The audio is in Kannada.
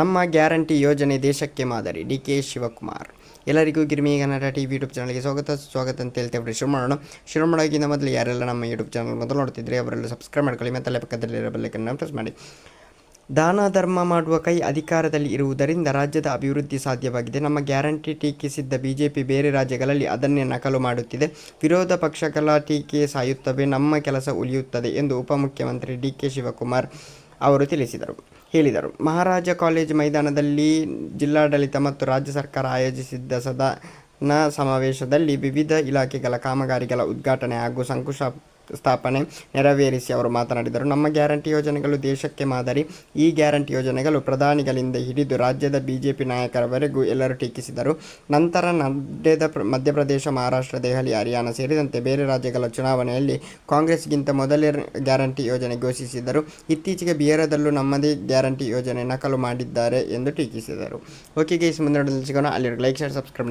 ನಮ್ಮ ಗ್ಯಾರಂಟಿ ಯೋಜನೆ ದೇಶಕ್ಕೆ ಮಾದರಿ. D K Shivakumar. ಎಲ್ಲರಿಗೂ Girmi Kannada T V YouTube ಚಾನಲ್ಗೆ ಸ್ವಾಗತ. ಸ್ವಾಗತ ಅಂತ ಹೇಳ್ತೇವೆ ಶುರು ಮಾಡೋಣ ಶುರು ಮಾಡೋಕ್ಕಿಂತ ಮೊದಲು ಯಾರೆಲ್ಲ ನಮ್ಮ ಯೂಟ್ಯೂಬ್ ಚಾನಲ್ ಮೊದಲು ನೋಡ್ತಿದ್ರೆ ಅವರೆಲ್ಲ ಸಬ್ಸ್ಕ್ರೈಬ್ ಮಾಡ್ಕೊಳ್ಳಿ ಮತ್ತೆ ಪಕ್ಕದಲ್ಲಿರೋ ಪ್ರೆಸ್ ಮಾಡಿ. ದಾನ ಧರ್ಮ ಮಾಡುವ ಕೈ ಅಧಿಕಾರದಲ್ಲಿ ಇರುವುದರಿಂದ ರಾಜ್ಯದ ಅಭಿವೃದ್ಧಿ ಸಾಧ್ಯವಾಗಿದೆ. ನಮ್ಮ ಗ್ಯಾರಂಟಿ ಟೀಕಿಸಿದ್ದ ಬಿಜೆಪಿ ಬೇರೆ ರಾಜ್ಯಗಳಲ್ಲಿ ಅದನ್ನೇ ನಕಲು ಮಾಡುತ್ತಿದೆ. ವಿರೋಧ ಪಕ್ಷಗಳ ಟೀಕೆ ಸಾಯುತ್ತವೆ. ನಮ್ಮ ಕೆಲಸ ಉಳಿಯುತ್ತದೆ ಎಂದು ಉಪಮುಖ್ಯಮಂತ್ರಿ ಡಿ ಕೆ ಶಿವಕುಮಾರ್ ಅವರು ತಿಳಿಸಿದರು. ಹೇಳಿದರು. ಮಹಾರಾಜ ಕಾಲೇಜು ಮೈದಾನದಲ್ಲಿ ಜಿಲ್ಲಾಡಳಿತ ಮತ್ತು ರಾಜ್ಯ ಸರ್ಕಾರ ಆಯೋಜಿಸಿದ್ದ ಸದನ ಸಮಾವೇಶದಲ್ಲಿ ವಿವಿಧ ಇಲಾಖೆಗಳ ಕಾಮಗಾರಿಗಳ ಉದ್ಘಾಟನೆ ಹಾಗೂ ಶಂಕುಶಾ ಸ್ಥಾಪನೆ ನೆರವೇರಿಸಿ ಅವರು ಮಾತನಾಡಿದರು. ನಮ್ಮ ಗ್ಯಾರಂಟಿ ಯೋಜನೆಗಳು ದೇಶಕ್ಕೆ ಮಾದರಿ. ಈ ಗ್ಯಾರಂಟಿ ಯೋಜನೆಗಳು ಪ್ರಧಾನಿಗಳಿಂದ ಹಿಡಿದು ರಾಜ್ಯದ ಬಿಜೆಪಿ ನಾಯಕರವರೆಗೂ ಎಲ್ಲರೂ ಟೀಕಿಸಿದರು. ನಂತರ ನಡೆದ ಪ್ರ- ಮಧ್ಯಪ್ರದೇಶ, ಮಹಾರಾಷ್ಟ್ರ, ದೆಹಲಿ, ಹರಿಯಾಣ ಸೇರಿದಂತೆ ಬೇರೆ ರಾಜ್ಯಗಳ ಚುನಾವಣೆಯಲ್ಲಿ ಕಾಂಗ್ರೆಸ್ಗಿಂತ ಮೊದಲೇ ಗ್ಯಾರಂಟಿ ಯೋಜನೆ ಘೋಷಿಸಿದರು. ಇತ್ತೀಚೆಗೆ ಬಿಹಾರದಲ್ಲೂ ನಮ್ಮದೇ ಗ್ಯಾರಂಟಿ ಯೋಜನೆ ನಕಲು ಮಾಡಿದ್ದಾರೆ ಎಂದು ಟೀಕಿಸಿದರು. ಓಕೆ ಗೈಸ್ ಮುಂದೆ ಸಿಗೋಣ. ಅಲ್ಲಿ ಲೈಕ್, ಶೇರ್, ಸಬ್ಸ್ಕ್ರೈಬ್